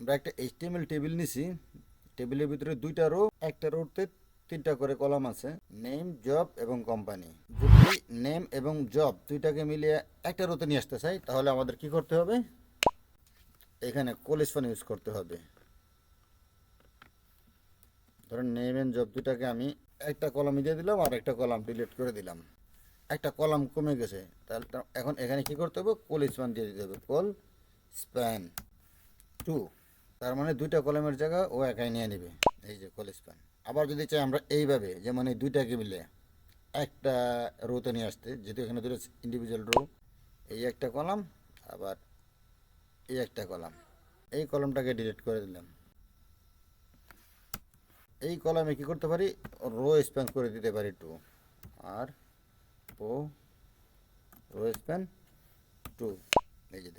আমরা একটা HTML table নিছি। টেবিলের ভিতরে দুইটা রো একটা রোতে তিনটা করে কলাম আছে। নেম জব এবং কোম্পানি যদি নেম এবং জব দুইটাকে মিলিয়ে একটা রোতে নিয়ে আসতে চাই, তাহলে আমাদের কি করতে হবে? এখানে কোলেসফোন ইউজ করতে হবে। ধরেন নেম এন্ড জব দুটাকে আমি একটা কলাম দিয়ে দিলাম আর একটা কলাম ডিলিট করে দিলাম। একটা কলাম কমে গেছে। তাহলে এখন এখানে কি করতে হবে? কোল স্প্যান দিয়ে দিতে হবে। কোল স্প্যান টু তার মানে দুইটা কলমের জায়গা ও একাই নিয়ে নেবে। এই যে কলেজ স্প্যান আবার যদি চাই আমরা এইভাবে যে মানে দুইটাকে মিলে একটা রোতে নিয়ে আসতে, যেহেতু এখানে দুটো ইন্ডিভিজুয়াল রো এই একটা কলাম, আবার এই একটা কলাম। এই কলমটাকে ডিলিট করে দিলাম। এই কলামে কি করতে পারি? রো স্প্যান করে দিতে পারি টু আর ও রো স্প্যান টু এই যে